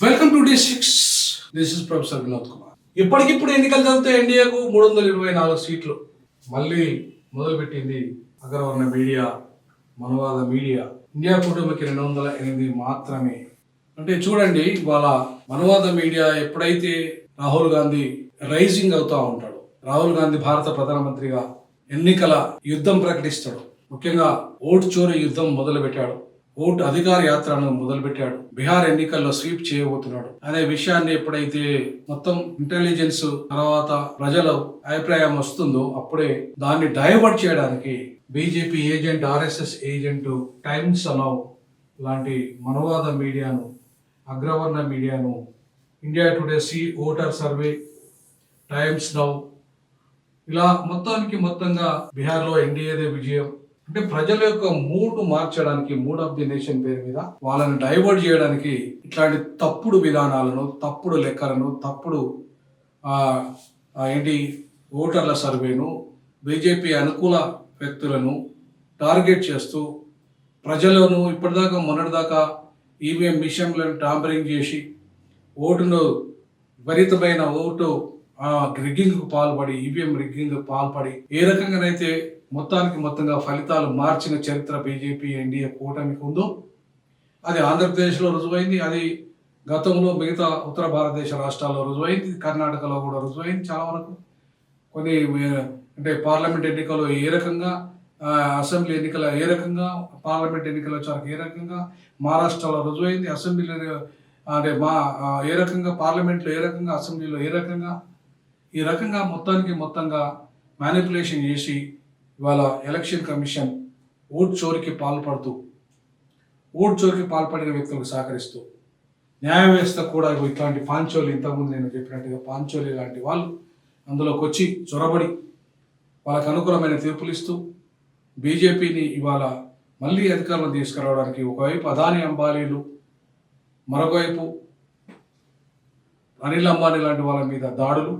Welcome to day six this is professor Vinod Kumar ఇప్పటికిప్పుడు ఎన్నికలు జరిగితే ఎన్డీఏకు మూడు వందల ఇరవై నాలుగు సీట్లు. మళ్ళీ మొదలుపెట్టింది అగ్రవర్ణ మీడియా మనవాద మీడియా. ఇండియా కుటుంబకి రెండు వందల ఎనిమిది మాత్రమే. అంటే చూడండి ఇవాళ మనవాద మీడియా ఎప్పుడైతే రాహుల్ గాంధీ రైజింగ్ అవుతా ఉంటాడు రాహుల్ గాంధీ భారత ప్రధానమంత్రిగా ఎన్నికల యుద్ధం ప్రకటిస్తాడు. ముఖ్యంగా ఓటు చోరీ యుద్ధం మొదలుపెట్టాడు. ఓటు అధికార యాత్రను మొదలుపెట్టాడు. బీహార్ ఎన్నికల్లో స్వీప్ చేయబోతున్నాడు. అనే విషయాన్ని ఎప్పుడైతే మొత్తం ఇంటెలిజెన్స్ తర్వాత ప్రజల అభిప్రాయం వస్తుందో అప్పుడే దాన్ని డైవర్ట్ చేయడానికి BJP agent RSS agent Times now లాంటి మనవాద మీడియాను అగ్రవర్ణ మీడియాను India today C voter survey Times now ఇలా మొత్తానికి మొత్తంగా బీహార్లో ఎన్డీఏదే విజయం. అంటే ప్రజల యొక్క మూడ్ మార్చడానికి మూడ్ ఆఫ్ ది నేషన్ పేరు మీద వాళ్ళని డైవర్ట్ చేయడానికి ఇట్లాంటి తప్పుడు విధానాలను తప్పుడు లెక్కలను తప్పుడు ఏంటి ఓటర్ల సర్వేను బీజేపీ అనుకూల వ్యక్తులను టార్గెట్ చేస్తూ ప్రజలను ఇప్పటిదాకా మొన్నటిదాకా ఈవీఎం మిషన్లను టాంపరింగ్ చేసి ఓటును విపరీతమైన ఓటు రిగ్గింగ్ రిగ్గింగ్కు పాల్పడి ఈవీఎం రిగ్గింగ్ పాల్పడి ఏ రకంగానైతే మొత్తానికి మొత్తంగా ఫలితాలు మార్చిన చరిత్ర బీజేపీ ఎన్డీఏ కూటమికి ఉందో అది ఆంధ్రప్రదేశ్లో రుజువైంది అది గతంలో మిగతా ఉత్తర భారతదేశ రాష్ట్రాల్లో రుజువైంది కర్ణాటకలో కూడా రుజువైంది చాలా వరకు. కొన్ని అంటే పార్లమెంట్ ఎన్నికలు ఏ రకంగా అసెంబ్లీ ఎన్నికల ఏ రకంగా పార్లమెంట్ ఎన్నికల వచ్చాక ఏ రకంగా మహారాష్ట్రలో రుజువైంది అసెంబ్లీలో అంటే మా ఏ రకంగా పార్లమెంట్లో ఏ రకంగా అసెంబ్లీలో ఏ రకంగా ఈ రకంగా మొత్తానికి మొత్తంగా మ్యానిపులేషన్ చేసి ఇవాళ ఎలక్షన్ కమిషన్ ఓట్ చోరికి పాల్పడుతూ ఓట్ చోరికి పాల్పడిన వ్యక్తులకు సహకరిస్తూ న్యాయ వ్యవస్థ కూడా ఇట్లాంటి పాంచోలి ఇంతకుముందు నేను చెప్పినట్టుగా పాంచోలి లాంటి వాళ్ళు అందులోకి వచ్చి చొరబడి వాళ్ళకు అనుకూలమైన తీర్పులు ఇస్తూ బీజేపీని ఇవాళ మళ్ళీ అధికారంలో తీసుకురావడానికి ఒకవైపు అదాని అంబానీలు మరొకవైపు అనిల్ అంబానీ లాంటి వాళ్ళ మీద దాడులు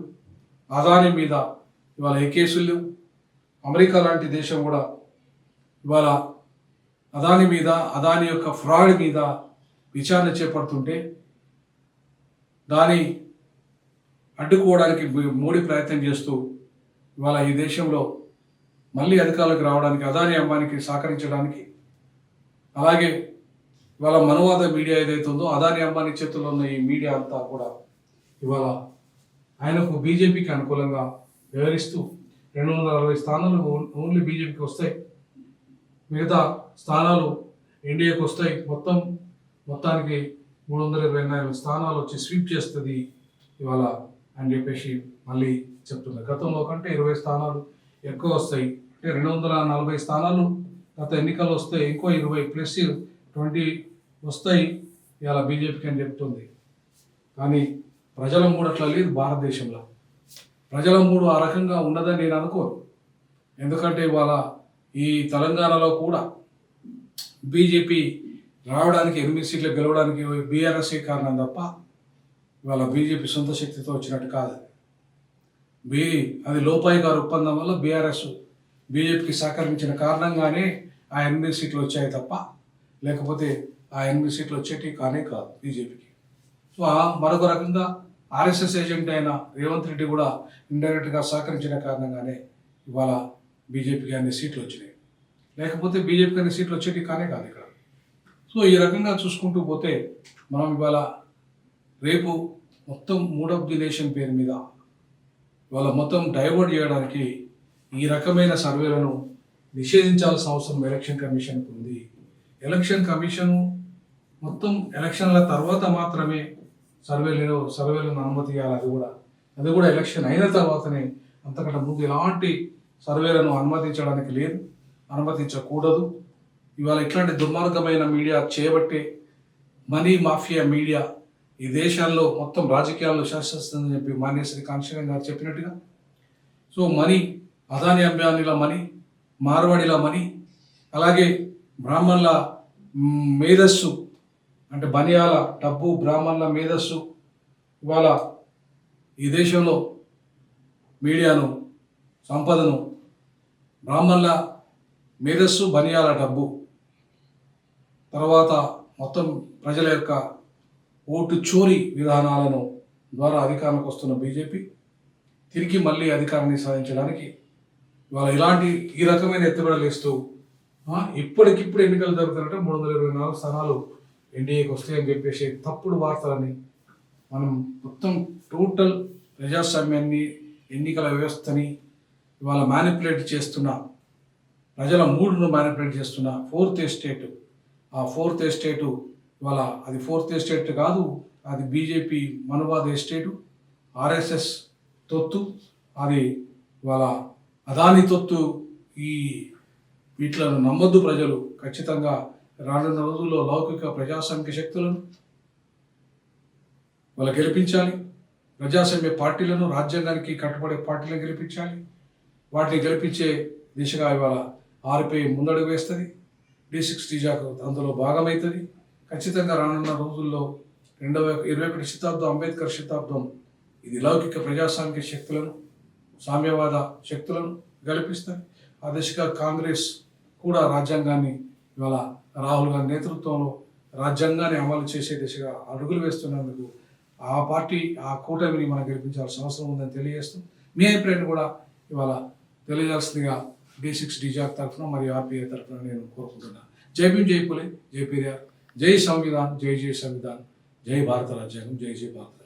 అదాని మీద ఇవాళ ఏ కేసులు లేవు అమెరికా లాంటి దేశం కూడా ఇవాళ అదాని మీద అదాని యొక్క ఫ్రాడ్ మీద విచారణ చేపడుతుంటే దాని అడ్డుకోవడానికి మోడీ ప్రయత్నం చేస్తూ ఇవాళ ఈ దేశంలో మళ్ళీ అధికారులకు రావడానికి అదాని అమ్మానికి సహకరించడానికి అలాగే ఇవాళ మనవాద మీడియా ఏదైతే ఉందో అదాని అంబానీ చేతుల్లో ఉన్న ఈ మీడియా అంతా కూడా ఇవాళ ఆయనకు బీజేపీకి అనుకూలంగా వివరిస్తూ రెండు వందల అరవై స్థానాలు ఓన్- ఓన్లీ బీజేపీకి వస్తాయి. మిగతా స్థానాలు ఎన్డీఏకి వస్తాయి. మొత్తం మొత్తానికి మూడు వందల ఇరవై నాలుగు స్థానాలు వచ్చి స్వీప్ చేస్తుంది ఇవాళ అని చెప్పేసి మళ్ళీ చెప్తున్నారు. గతంలో కంటే ఇరవై స్థానాలు ఎక్కువ వస్తాయి. అంటే రెండు వందల నలభై స్థానాలు గత ఎన్నికలు వస్తే ఇంకో ఇరవై ప్లస్ ట్వంటీ వస్తాయి ఇవాళ బీజేపీకి అని చెప్తుంది. కానీ ప్రజల మూడు అట్లా లేదు భారతదేశంలో. ప్రజల మూడు ఆ రకంగా ఉన్నదని నేను అనుకోను. ఎందుకంటే ఇవాళ ఈ తెలంగాణలో కూడా బీజేపీ రావడానికి ఎనిమిది సీట్లు గెలవడానికి బీఆర్ఎస్ఏ కారణం తప్ప ఇవాళ బీజేపీ సొంత శక్తితో వచ్చినట్టు కాదు. బీ అది లోపాయి గారి ఒప్పందం వల్ల బీఆర్ఎస్ బీజేపీకి సహకరించిన కారణంగానే ఆ ఎనిమిది సీట్లు వచ్చాయి తప్ప లేకపోతే ఆ ఎనిమిది సీట్లు వచ్చేటి కానే కాదు బీజేపీకి. సో మరొక రకంగా ఆర్ఎస్ఎస్ ఏజెంట్ అయిన రేవంత్ రెడ్డి కూడా ఇండైరెక్ట్గా సహకరించిన కారణంగానే ఇవాళ బీజేపీకి అన్ని సీట్లు వచ్చినాయి. లేకపోతే బీజేపీకి అన్ని సీట్లు వచ్చేటి కానే కాదు ఇక్కడ. సో ఈ రకంగా చూసుకుంటూ పోతే మనం ఇవాళ రేపు మొత్తం మూడ్ ఆఫ్ ది నేషన్ పేరు మీద ఇవాళ మొత్తం డైవర్ట్ చేయడానికి ఈ రకమైన సర్వేలను నిషేధించాల్సిన అవసరం ఎలక్షన్ కమిషన్కి ఉంది. ఎలక్షన్ కమిషన్ మొత్తం ఎలక్షన్ల తర్వాత మాత్రమే సర్వేలు సర్వేలను అనుమతి ఇవ్వాలి అది కూడా. అది కూడా ఎలక్షన్ అయిన తర్వాతనే అంతకంటే ముందు ఎలాంటి సర్వేలను అనుమతించడానికి లేదు అనుమతించకూడదు. ఇవాళ ఇట్లాంటి దుర్మార్గమైన మీడియా చేపట్టే మనీ మాఫియా మీడియా ఈ దేశాల్లో మొత్తం రాజకీయాల్లో శాసిస్తుందని చెప్పి మాన్యశ్రీ కాంక్షణ గారు చెప్పినట్టుగా. సో మనీ అదాని అంబానీల మనీ మార్వాడిల మనీ అలాగే బ్రాహ్మణుల మేధస్సు అంటే బనియాల డబ్బు బ్రాహ్మణుల మేధస్సు ఇవాళ ఈ దేశంలో మీడియాను సంపదను బ్రాహ్మణుల మేధస్సు బనియాల డబ్బు తర్వాత మొత్తం ప్రజల యొక్క ఓటు చోరీ విధానాలను ద్వారా అధికారంలోకి వస్తున్న బీజేపీ తిరిగి మళ్ళీ అధికారాన్ని సాధించడానికి ఇవాళ ఇలాంటి ఈ రకమైన ఎత్తుగడలు ఇస్తూ ఇప్పటికిప్పుడు ఎన్నికలు జరుగుతారంటే మూడు వందల ఇరవై నాలుగు స్థానాలు ఎన్డీఏకి వస్తాయని చెప్పేసి తప్పుడు వార్తలని మనం మొత్తం టోటల్ ప్రజాస్వామ్యాన్ని ఎన్నికల వ్యవస్థని ఇవాళ మ్యానిపులేట్ చేస్తున్న ప్రజల మూడును మ్యానిపులేట్ చేస్తున్న ఫోర్త్ ఎస్టేట్ ఆ ఫోర్త్ ఎస్టేటు ఇవాళ అది ఫోర్త్ ఎస్టేట్ కాదు అది బీజేపీ మనువాద ఎస్టేటు ఆర్ఎస్ఎస్ తొత్తు అది ఇవాళ అదాని తొత్తు ఈ వీటిలను నమ్మొద్దు ప్రజలు ఖచ్చితంగా రానున్న రోజుల్లో లౌకిక ప్రజాస్వామిక శక్తులను వాళ్ళు గెలిపించాలి. ప్రజాస్వామ్య పార్టీలను రాజ్యాంగానికి కట్టుబడే పార్టీలను గెలిపించాలి. వాటిని గెలిపించే దిశగా ఇవాళ ఆర్పై ముందడుగు వేస్తుంది. డి సిక్స్ టీజాకు అందులో భాగమవుతుంది ఖచ్చితంగా రానున్న రోజుల్లో రెండవ ఇరవై ఒకటి శతాబ్దం అంబేద్కర్ శతాబ్దం ఇది లౌకిక ప్రజాస్వామిక శక్తులను సామ్యవాద శక్తులను గెలిపిస్తుంది. ఆ దిశగా కాంగ్రెస్ కూడా రాజ్యాంగాన్ని ఇవాళ రాహుల్ గాంధీ నేతృత్వంలో రాజ్యాంగాన్ని అమలు చేసే దిశగా అడుగులు వేస్తున్నందుకు ఆ పార్టీ ఆ కూటమిని మనం గెలిపించాల్సిన అవసరం ఉందని తెలియజేస్తూ మీ అభిప్రాయాన్ని కూడా ఇవాళ తెలియజేయాల్సిందిగా డి సిక్స్ డిజాక్ తరఫున మరియు ఆర్పిఐ తరఫున నేను కోరుకుంటున్నాను జై భీమ్ జై పులే జై పెరియార్ జై సంవిధాన్ జై జై సంవిధాన్ జై భారత రాజ్యాంగం జై జై భారత